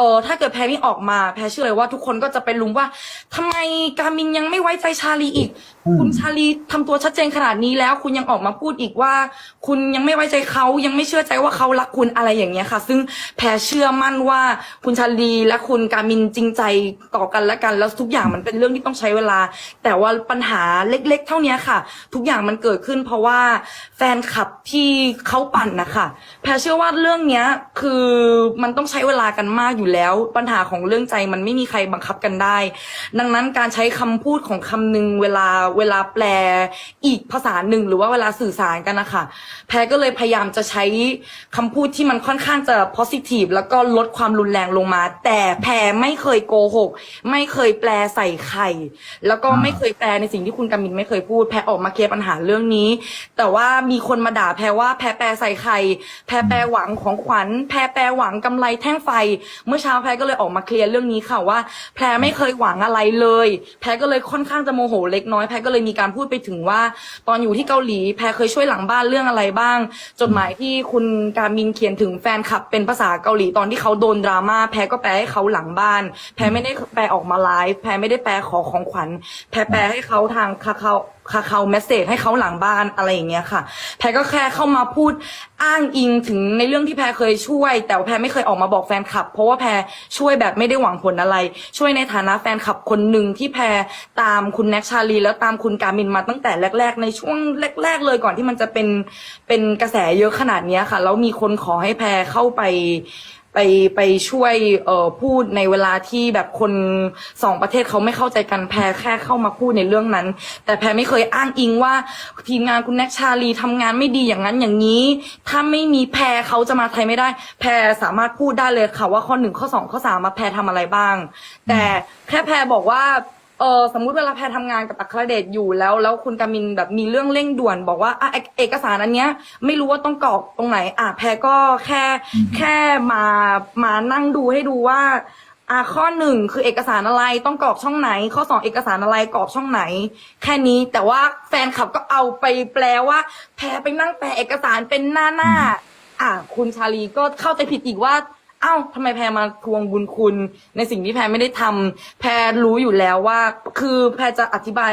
ออถ้าเกิดแพรนี่ออกมา แพรเชื่อเลยว่าทุกคนก็จะไปลุมว่าทำไมการมินยังไม่ไว้ใจชาลีอีกอืมคุณชาลีทำตัวชัดเจนขนาดนี้แล้ว คุณยังออกมาพูดอีกว่า คุณยังไม่ไว้ใจเขายังไม่เชื่อใจว่าเขารักคุณอะไรอย่างเงี้ยค่ะ ซึ่งแพรเชื่อมั่นว่าคุณชาลีและคุณการมินจริงใจต่อกันและกันแล้วทุกอย่างมันเป็นเรื่องที่ต้องใช้เวลา แต่ว่าปัญหาเล็ก ๆ เท่านี้ค่ะ ทุกอย่างมันเกิดขึ้น เพราะว่าแฟนคลับที่เขาปั่นนะคะแพรเชื่อว่าเรื่องเนี้ยคือมันต้องใช้เวลากันมากอยู่แล้ว ปัญหาของเรื่องใจมันไม่มีใครบังคับกันได้ ดังนั้นการใช้คำพูดของคำหนึ่งเวลาเวลาแปลอีกภาษาหนึ่งหรือว่าเวลาสื่อสารกันนะคะแพรก็เลยพยายามจะใช้คำพูดที่มันค่อนข้างจะ positive แล้วก็ลดความรุนแรงลงมา แต่แพรไม่เคยโกหก ไม่เคยแปลใส่ใครแล้วก็ไม่เคยแปลในสิ่งที่คุณกามินไม่เคยพูด แพรออกมาเคลียร์ปัญหาเรื่องนี้ แต่ว่ามีคนมาด่าแพรว่าแพรแปลใส่ใครแพรแปลหวังของขวัญ แพรแปลหวังกำไรแท่งไฟเมื่อเช้าแพรก็เลยออกมาเคลียร์เรื่องนี้ค่ะว่า แพรไม่เคยหวังอะไรเลย แพรก็เลยค่อนข้างจะโมโหเล็กน้อยแพรก็เลยมีการพูดไปถึงว่า ตอนอยู่ที่เกาหลี แพรเคยช่วยหลังบ้านเรื่องอะไรบ้าง จดหมายที่คุณการมินเขียนถึงแฟนคลับเป็นภาษาเกาหลีตอนที่เขาโดนดราม่าแพรก็แปลให้เขาหลังบ้าน แพรไม่ได้แปลออกมาไลฟ์แพรไม่ได้แปลขอของขวัญ แพรแปลให้เขาทางคาเขาคาเขาเมสเซจให้เขาหลังบ้านอะไรอย่างเงี้ยค่ะ แพรก็แค่เข้ามาพูดอ้างอิงถึงในเรื่องที่แพรเคยช่วย แต่ว่าแพรไม่เคยออกมาบอกแฟนคลับเพราะว่าแพรช่วยแบบไม่ได้หวังผลอะไร ช่วยในฐานะแฟนคลับคนหนึ่งที่แพรตามคุณแน็กชาลีแล้วตามคุณการมินมาตั้งแต่แรก ๆ ในช่วงแรก ๆ เลยก่อนที่มันจะเป็นเป็นกระแสเยอะขนาดเนี้ยค่ะแล้วมีคนขอให้แพรเข้าไป ไปไปช่วยเอ่อพูดในเวลาที่แบบคนสองประเทศเขาไม่เข้าใจกันแพรแค่เข้ามาพูดในเรื่องนั้น แต่แพรไม่เคยอ้างอิงว่าทีมงานคุณแน็กชาลีทำงานไม่ดีอย่างนั้นอย่างนี้ ถ้าไม่มีแพรเขาจะมาไทยไม่ได้ แพรสามารถพูดได้เลยค่ะว่าข้อหนึ่งข้อสองข้อสามมาแพรทำอะไรบ้าง แต่แค่แพรบอกว่า เออสมมุติเวลาแพรทำงานกับอัครเดชอยู่แล้วแล้วคุณกามินแบบมีเรื่องเร่งด่วน บอกว่าอะเอกเอกสารอันเนี้ยไม่รู้ว่าต้องกรอกตรงไหน อะแพรก็แค่แค่มามานั่งดูให้ดูว่าอะข้อหนึ่งคือเอกสารอะไรต้องกรอกช่องไหน ข้อสองเอกสารอะไรกรอกช่องไหน แค่นี้แต่ว่าแฟนคลับก็เอาไปแปลว่า แพรไปนั่งแปลเอกสารเป็นหน้าหน้า อะคุณชาลีก็เข้าใจผิดอีกว่าเอ้าทำไมแพรมาทวงบุญคุณ ในสิ่งที่แพรไม่ได้ทำแพรรู้อยู่แล้วว่า คือแพรจะอธิบาย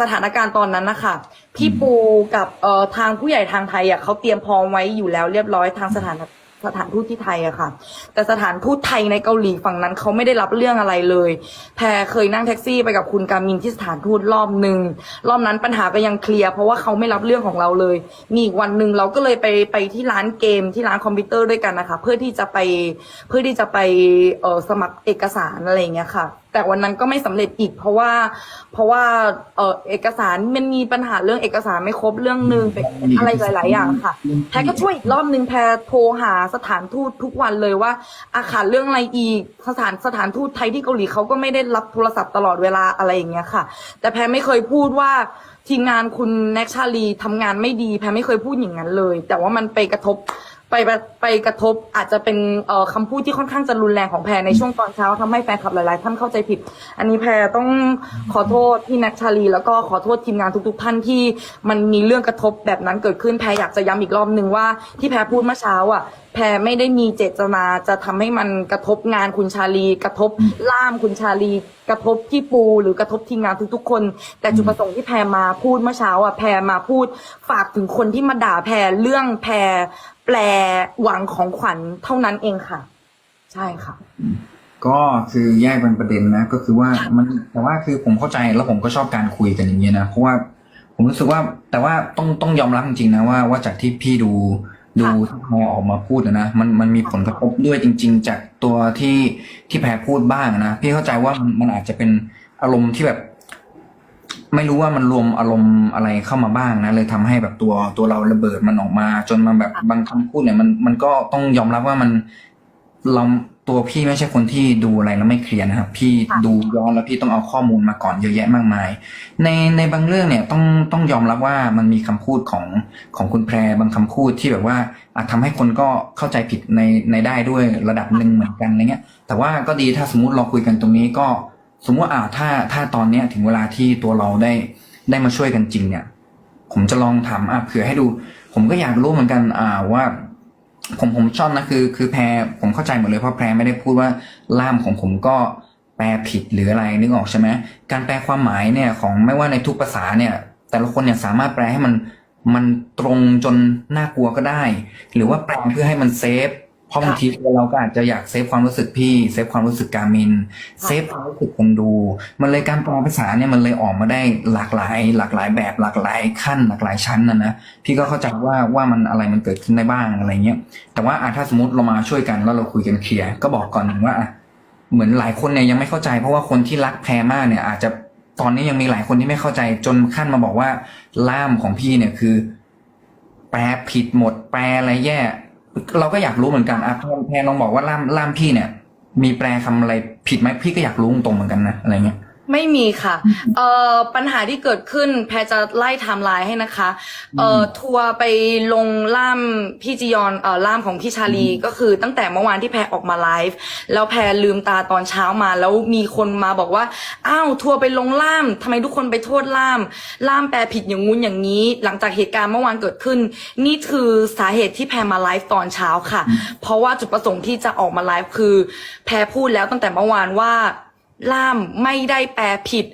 สถานการณ์ตอนนั้นนะคะพี่ปูกับเอ่อทางผู้ใหญ่ทางไทยอะเขาเตรียมพร้อมไว้อยู่แล้วเรียบร้อยทางสถาน สถานทูตที่ไทยอะค่ะ แต่สถานทูตไทยในเกาหลีฝั่งนั้นเขาไม่ได้รับเรื่องอะไรเลย แพรเคยนั่งแท็กซี่ไปกับคุณการมินที่สถานทูตรอบหนึ่งรอบนั้นปัญหาก็ยังเคลียร์เพราะว่าเขาไม่รับเรื่องของเราเลย มีอีกวันหนึ่งเราก็เลยไปไปที่ร้านเกมที่ร้านคอมพิวเตอร์ด้วยกันนะคะ เพื่อที่จะไปเพื่อที่จะไปเออสมัครเอกสารอะไรอย่างเงี้ยค่ะ แต่วันนั้นก็ไม่สำเร็จอีก เพราะว่า เพราะว่าเออเอกสารมันมีปัญหาเรื่องเอกสารไม่ครบเรื่องหนึ่งเป็นอะไรหลาย ๆ อย่างค่ะแพรก็ช่วยอีกรอบนึงแพรโทรหาสถานทูตทุกวันเลยว่าอาขาดเรื่องอะไรอีกสถานสถานทูตไทยที่เกาหลีเขาก็ไม่ได้รับโทรศัพท์ตลอดเวลาอะไรอย่างเงี้ยค่ะ แต่แพรไม่เคยพูดว่าทีมงานคุณแน็กชาลีทำงานไม่ดีแพรไม่เคยพูดอย่างนั้นเลย แต่ว่ามันไปกระทบ ไปไปไปกระทบอาจจะเป็นเอ่อคำพูดที่ค่อนข้างจะรุนแรงของแพรในช่วงตอนเช้าทำให้แฟนคลับหลาย ๆ ท่านเข้าใจผิด อันนี้แพรต้องขอโทษพี่แน็กชาลี แล้วก็ขอโทษทีมงานทุก ๆ ท่านที่มันมีเรื่องกระทบแบบนั้นเกิดขึ้นแพรอยากจะย้ำอีกรอบหนึ่งว่าที่แพรพูดเมื่อเช้าอะแพรไม่ได้มีเจตนาจะทำให้มันกระทบงานคุณชาลี กระทบล่ามคุณชาลี กระทบพี่ปูหรือกระทบทีมงานทุกๆคน แต่จุดประสงค์ที่แพรมาพูดเมื่อเช้าอะแพรมาพูดฝากถึงคนที่มาด่าแพรเรื่องแพร แปลหวังของขวัญเท่านั้นเองค่ะ ใช่ค่ะ ก็คือแยกเป็นประเด็นนะ ก็คือว่ามันแต่ว่าคือผมเข้าใจแล้วผมก็ชอบการคุยกันอย่างเงี้ยนะเพราะว่าผมรู้สึกว่าแต่ว่าต้องต้องยอมรับจริงๆนะว่าว่าจากที่พี่ดูดูที่แพรออกมาพูดอะนะมันมันมีผลกระทบด้วยจริง ๆ จากตัวที่ที่แพรพูดบ้างนะพี่เข้าใจว่ามันมันอาจจะเป็นอารมณ์ที่แบบ ไม่รู้ว่ามันรวมอารมณ์อะไรเข้ามาบ้างนะเลยทำให้แบบตัวตัวเราระเบิดมันออกมา จนมันแบบบางคำพูดเนี่ยมันมันก็ต้องยอมรับว่ามันเราตัวพี่ไม่ใช่คนที่ดูอะไรแล้วไม่เคลียร์นะครับ พี่ค่ะดูย้อนแล้วพี่ต้องเอาข้อมูลมาก่อนเยอะแยะมากมาย ในในบางเรื่องเนี่ยต้องต้องยอมรับว่ามันมีคำพูดของของคุณแพรบางคำพูดที่แบบว่าอาจทำให้คนก็เข้าใจผิดในในได้ด้วยระดับหนึ่งเหมือนกันอะไรเงี้ยแต่ว่าก็ดีถ้าสมมุติเราคุยกันตรงนี้ก็ สมมติว่าอ่าถ้าถ้าตอนเนี้ยถึงเวลาที่ตัวเราได้ได้มาช่วยกันจริงเนี่ย ผมจะลองถามอะเผื่อให้ดู ผมก็อยากรู้เหมือนกันอ่าว่า ผมผมชอบนะคือ คือแพรผมเข้าใจหมดเลยเพราะแพรไม่ได้พูดว่าล่ามของผมก็แปลผิดหรืออะไรนึกออกใช่ไหมการแปลความหมายเนี่ยของไม่ว่าในทุกภาษาเนี่ย แต่ละคนเนี่ยสามารถแปลให้มันมันตรงจนน่ากลัวก็ได้ หรือว่าแปลเพื่อให้มันเซฟ เพราะบางทีเราก็อาจจะอยากเซฟความรู้สึกพี่เซฟความรู้สึกการมินเซฟความรู้สึกคนดู มันเลยการแปลภาษาเนี่ยมันเลยออกมาได้หลากหลาย หลากหลายแบบหลากหลายขั้นหลากหลายชั้นนะนะพี่ก็เข้าใจว่าว่ามันอะไรมันเกิดขึ้นได้บ้างอะไรเงี้ยแต่ว่าอะถ้าสมมติเรามาช่วยกันแล้วเราคุยกันเคลียร์ก็บอกก่อนหนึ่งว่าอะเหมือนหลายคนเนี่ยยังไม่เข้าใจ เพราะว่าคนที่รักแพรมากเนี่ยอาจจะตอนนี้ยังมีหลายคนที่ไม่เข้าใจจนขั้นมาบอกว่าล่ามของพี่เนี่ยคือ แปลผิดหมดแปลอะไรแย่ เราก็อยากรู้เหมือนกันอะแพนลองบอกว่าล่ามล่ามพี่เนี่ย มีแปลคำอะไรผิดไหมพี่ก็อยากรู้ตรงเหมือนกันนะอะไรเงี้ย ไม่มีค่ะเอ่อปัญหาที่เกิดขึ้นแพรจะไล่ไทม์ไลน์ให้นะคะเอ่ออมทัวร์ไปลงล่ามพี่จียอนเอ่อล่ามของพี่ชาลีอืมก็คือตั้งแต่เมื่อวานที่แพรออกมาไลฟ์แล้วแพรลืมตาตอนเช้ามา แล้วมีคนมาบอกว่าอ้าวทัวร์ไปลงล่ามทำไมทุกคนไปโทษล่าม ล่ามแปลผิดอย่างงู้นอย่างนี้ หลังจากเหตุการณ์เมื่อวานเกิดขึ้น นี่คือสาเหตุที่แพรมาไลฟ์ตอนเช้าค่ะ เพราะว่าจุดประสงค์ที่จะออกมาไลฟ์คือ แพรพูดแล้วตั้งแต่เมื่อวานว่า ล่ามไม่ได้แปลผิด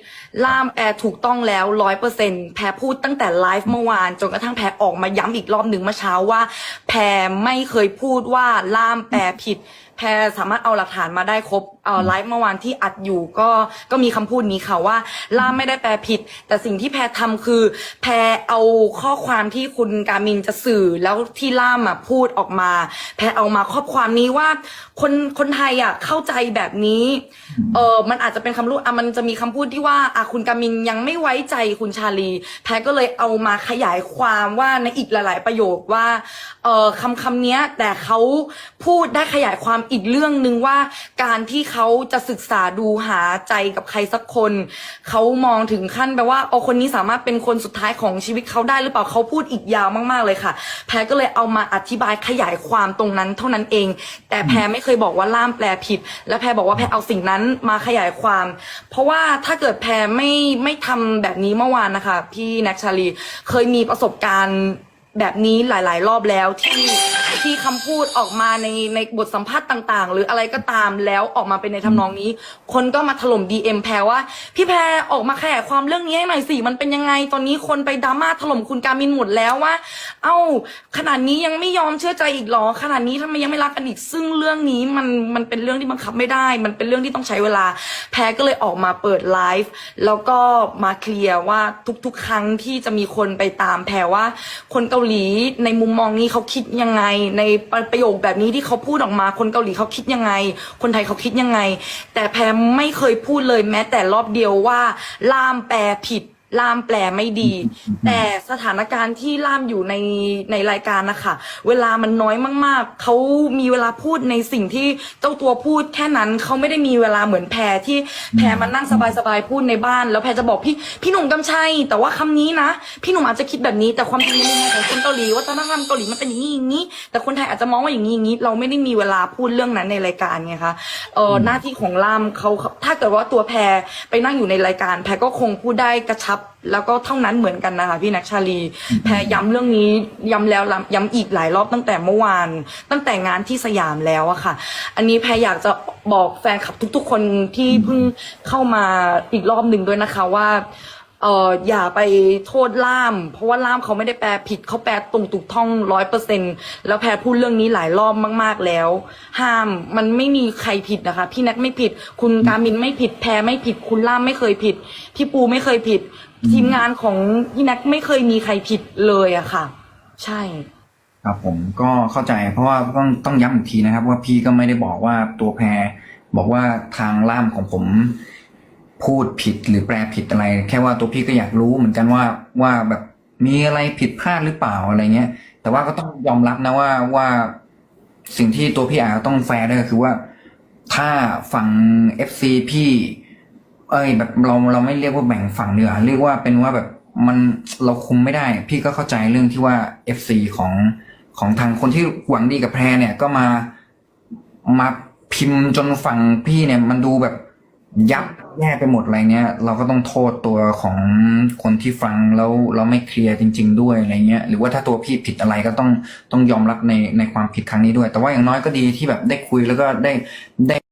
ล่ามแปลถูกต้องแล้วร้อยเปอร์เซ็นแพรพูดตั้งแต่ไลฟ์เมื่อวาน จนกระทั่งแพรออกมาย้ำอีกรอบหนึ่งเมื่อเช้าว่า แพรไม่เคยพูดว่าล่ามแปลผิด แพรสามารถเอาหลักฐานมาได้ครบเอ่อไลฟ์เมื่อวานที่อัดอยู่ก็ก็มีคำพูดนี้ค่ะว่าล่ามไม่ได้แปลผิด แต่สิ่งที่แพรทำคือ แพรเอาข้อความที่คุณการมินจะสื่อแล้วที่ล่ามอะพูดออกมา แพรเอามาข้อความนี้ว่า คนคนไทยอะเข้าใจแบบนี้เออมันอาจจะเป็นคำพูดอะมันจะมีคำพูดที่ว่าอะคุณกามินยังไม่ไว้ใจคุณชาลี แพรก็เลยเอามาขยายความว่าในอีกหลาย ๆ ประโยคว่า เออคำคำเนี้ยแต่เขาพูดได้ขยายความอีกเรื่องหนึ่งว่า การที่เขาจะศึกษาดูหาใจกับใครสักคนเขามองถึงขั้นแบบว่าเอาคนนี้สามารถเป็นคนสุดท้ายของชีวิตเขาได้หรือเปล่าเขาพูดอีกยาวมากๆเลยค่ะ แพรก็เลยเอามาอธิบายขยายความตรงนั้นเท่านั้นเอง แต่แพรไม่เคยบอกว่าล่ามแปลผิด และแพรบอกว่าแพรเอาสิ่งนั้นมาขยายความ เพราะว่าถ้าเกิดแพรไม่ไม่ทำแบบนี้เมื่อวานนะคะ พี่แน็กชาลีเคยมีประสบการณ์ แบบนี้หลาย ๆ รอบแล้วที่ที่คำพูดออกมาในในบทสัมภาษณ์ต่าง ๆ หรืออะไรก็ตามแล้วออกมาเป็นในทำนองนี้ คนก็มาถล่ม DM แพรว่า พี่แพรออกมาขยายความเรื่องนี้ให้หน่อยสิมันเป็นยังไงตอนนี้คนไปดราม่าถล่มคุณกามินหมดแล้วว่า เอ้า ขนาดนี้ยังไม่ยอมเชื่อใจอีกเหรอขนาดนี้ทำไมยังไม่รักกันอีกซึ่งเรื่องนี้มันมันเป็นเรื่องที่บังคับไม่ได้ มันเป็นเรื่องที่ต้องใช้เวลา แพรก็เลยออกมาเปิดไลฟ์แล้วก็มาเคลียร์ว่าทุก ๆ ครั้งที่จะมีคนไปตามแพรว่าคนเกาหลีในมุมมองนี้เขาคิดยังไง ในประโยคแบบนี้ที่เขาพูดออกมา คนเกาหลีเขาคิดยังไง คนไทยเขาคิดยังไง แต่แพรไม่เคยพูดเลยแม้แต่รอบเดียวว่าล่ามแปลผิด ล่ามแปลไม่ดี แต่สถานการณ์ที่ล่ามอยู่ในในรายการนะคะ เวลามันน้อยมากๆ เขามีเวลาพูดในสิ่งที่เจ้าตัวพูดแค่นั้นเขาไม่ได้มีเวลาเหมือนแพรที่แพรมานั่งสบายๆพูดในบ้าน แล้วแพรจะบอกพี่พี่หนุ่มกำชัยแต่ว่าคำนี้นะ พี่หนุ่มอาจจะคิดแบบนี้ แต่ความจริงในมุมมองของคนเกาหลีวัฒนธรรมเกาหลีมันเป็นอย่างนี้อย่างนี้ แต่คนไทยอาจจะมองว่าอย่างนี้อย่างนี้ เราไม่ได้มีเวลาพูดเรื่องนั้นในรายการไงคะเออหน้าที่ของล่ามเขาถ้าเกิดว่าตัวแพรไปนั่งอยู่ในรายการ แพรก็คงพูดได้กระชับแล้วก็เท่านั้นเหมือนกันนะคะพี่นักชาลี แพรย้ำเรื่องนี้ย้ำแล้วย้ำอีกหลายรอบตั้งแต่เมื่อวาน ตั้งแต่งานที่สยามแล้วอะค่ะ อันนี้แพรอยากจะบอกแฟนคลับทุก ๆ คนที่เพิ่งเข้ามาอีกรอบหนึ่งด้วยนะคะว่า เอออย่าไปโทษล่าม เพราะว่าล่ามเขาไม่ได้แปลผิดเขาแปลตรงถูกท่องร้อยเปอร์เซ็นแล้วแพรพูดเรื่องนี้หลายรอบมาก ๆแล้ว ห้ามมันไม่มีใครผิดนะคะ พี่แน็กไม่ผิด คุณการมินไม่ผิดแพรไม่ผิด คุณล่ามไม่เคยผิด พี่ปูไม่เคยผิด ทีมงานของพี่แน็กไม่เคยมีใครผิดเลยอะค่ะ ใช่ ครับผมก็เข้าใจ เพราะว่าต้องต้องย้ำอีกทีนะครับ ว่าพี่ก็ไม่ได้บอกว่าตัวแพรบอกว่าทางล่ามของผม พูดผิดหรือแปลผิดอะไร แค่ว่าตัวพี่ก็อยากรู้เหมือนกันว่าว่าแบบมีอะไรผิดพลาดหรือเปล่าอะไรเงี้ย แต่ว่าก็ต้องยอมรับนะว่าว่าสิ่งที่ตัวพี่อาจจะต้องแฟร์ด้วยก็คือว่า ถ้าฝั่ง FC พี่ เอ้ย แบบเราเราไม่เรียกว่าแบ่งฝั่งเนือเรียกว่าเป็นว่าแบบมันเราคุมไม่ได้ พี่ก็เข้าใจเรื่องที่ว่า FC ของของทางคนที่หวังดีกับแพรเนี่ยก็มามาพิมพ์จนฝั่งพี่เนี่ย มันดูแบบ ยับแย่ไปหมดอะไรเงี้ย เราก็ต้องโทษตัวของคนที่ฟังแล้วเราไม่เคลียร์จริง ๆ ด้วยอะไรเงี้ยหรือว่าถ้าตัวพี่ผิดอะไรก็ต้องต้องยอมรับในในความผิดครั้งนี้ด้วย แต่ว่าอย่างน้อยก็ดีที่แบบได้คุยแล้วก็ได้ได้